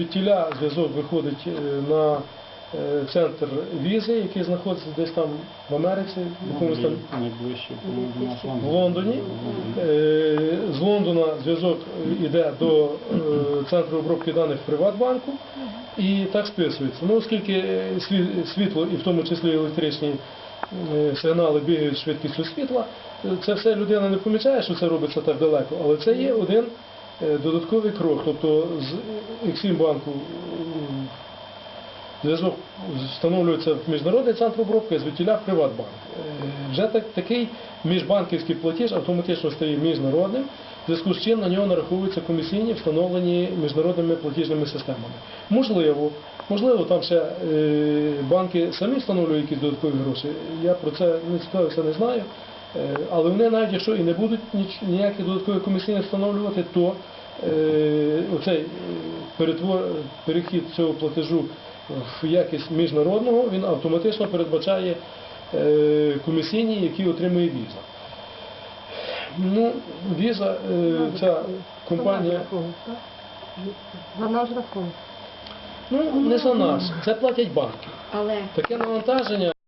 Звідтіля зв'язок виходить е, на е, центр візи, який знаходиться десь там в Америці, в якомусь там в Лондоні. Е, З Лондона зв'язок йде до центру обробки даних Приватбанку і так списується. Ну, оскільки світло, і в тому числі електричні сигнали бігають швидкістю світла, це все людина не помічає, що це робиться так далеко, але це є один додатковий крок. Тобто з Ексім банку м, Зв'язок встановлюється в міжнародний центр обробки, звідтіля в Приватбанк. Е, Вже так, такий міжбанківський платіж автоматично стає міжнародним, в зв'язку з чим на нього нараховуються комісійні, встановлені міжнародними платіжними системами. Можливо, можливо, там ще е, банки самі встановлюють якісь додаткові гроші. Я про це не цікавився, не знаю. Е, Але вони навіть якщо і не будуть ніякі додаткові комісійні встановлювати, то е, оцей е, перетвор, перехід цього платежу в якість міжнародного, він автоматично передбачає комісійні, які отримує віза. Ну, віза, ця компанія, За наш рахунок. ну не за нас, це платять банки. Але Таке навантаження.